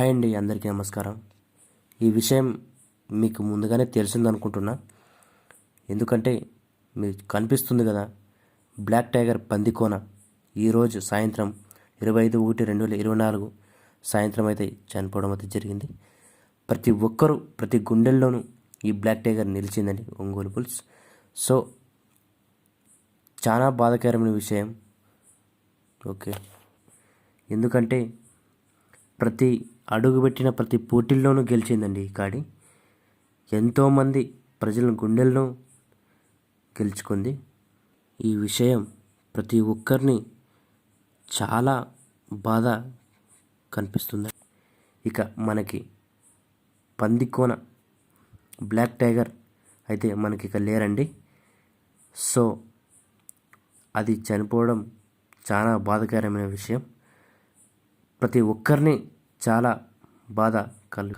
Hi అండి అందరికీ నమస్కారం. ఈ విషయం మీకు ముందుగానే తెలిసిందనుకుంటున్నా. ఎందుకంటే మీకు కనిపిస్తుంది కదా బ్లాక్ టైగర్ పందికోన. ఈరోజు సాయంత్రం ఇరవై ఐదు ఒకటి రెండు వేల ఇరవై నాలుగు సాయంత్రం అయితే చనిపోవడం అయితే జరిగింది. ప్రతి ఒక్కరూ ప్రతి గుండెల్లోనూ ఈ బ్లాక్ టైగర్ నిలిచిందండి ఒంగోలు పుల్స్. సో చాలా బాధాకరమైన విషయం. ఓకే. ఎందుకంటే ప్రతి అడుగుపెట్టిన ప్రతి పోటీల్లోనూ గెలిచిందండి ఈ కాడి. ఎంతోమంది ప్రజల గుండెలను గెలుచుకుంది. ఈ విషయం ప్రతి ఒక్కరిని చాలా బాధ కనిపిస్తుంది. ఇక మనకి పందికోన బ్లాక్ టైగర్ అయితే మనకి ఇక లేరండి. సో అది చనిపోవడం చాలా బాధాకరమైన విషయం. ప్రతి ఒక్కరిని చాలా బాధ కల్ కల్